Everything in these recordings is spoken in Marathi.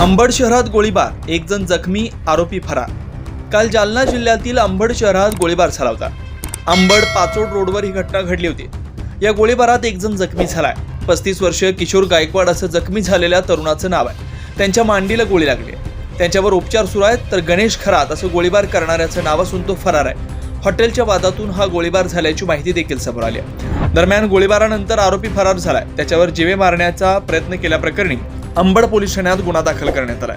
अंबड शहरात गोळीबार. एक जण जखमी आरोपी फरार. काल जालना जिल्ह्यातील अंबड शहरात गोळीबार झाला होता. अंबड पाचोड रोडवर ही घटना घडली होती. या गोळीबारात एक जण जखमी झालाय. पस्तीस वर्षीय किशोर गायकवाड असं जखमी झालेल्या तरुणाचं नाव आहे. त्यांच्या मांडीला गोळी लागली. आहे त्यांच्यावर उपचार सुरू आहेत तर गणेश खरात असं गोळीबार करणाऱ्याचं नाव असून तो फरार आहे. हॉटेलच्या वादातून हा गोळीबार झाल्याची माहिती देखील समोर आली आहे. दरम्यान गोळीबारानंतर आरोपी फरार झालाय. त्याच्यावर जीवे मारण्याचा प्रयत्न केल्याप्रकरणी अंबड पोलीस ठाण्यात गुन्हा दाखल करण्यात आला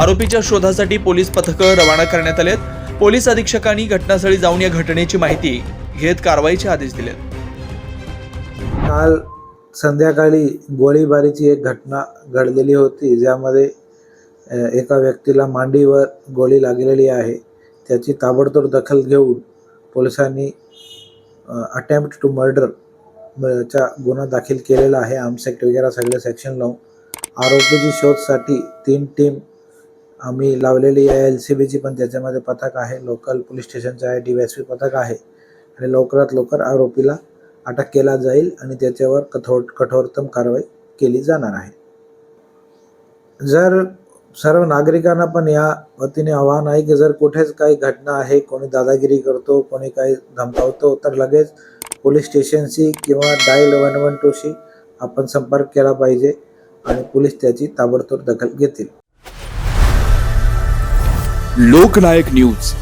आरोपीच्या शोधासाठी पोलीस पथकं रवाना करण्यात आलेत. पोलीस अधीक्षकांनी घटनास्थळी जाऊन या घटनेची माहिती घेत कारवाईचे आदेश दिले काल संध्याकाळी गोळीबारीची एक घटना घडलेली होती ज्यामध्ये एका व्यक्तीला मांडीवर गोळी लागलेली आहे. त्याची ताबडतोब दखल घेऊन पोलिसांनी अटेम्प्ट टू मर्डर चा गुन्हा दाखल केलेला आहे. आमसेक्ट वगैरे सगळे सेक्शन लावून आरोपीची शोधसाठी तीन टीम आम्ही लावलेली आहे. एल सी बीची पण त्याच्यामध्ये पथक आहे. लोकल पोलीस स्टेशनचं आहे. डी एस पी पथक आहे. आणि लवकरात लवकर आरोपीला अटक केला जाईल आणि त्याच्यावर कठोर कठोरतम कारवाई केली जाणार आहे. जर सर्व नागरिकांना पण या वतीने आव्हान आहे की जर कुठेच काही घटना आहे कोणी दादागिरी करतो कोणी काही धमकावतो तर लगेच पोलीस स्टेशनशी किंवा डायल वन वन टूशी आपण संपर्क केला पाहिजे. आणि पोलीस त्याची ताबडतोब दखल घेतील. लोकनायक न्यूज.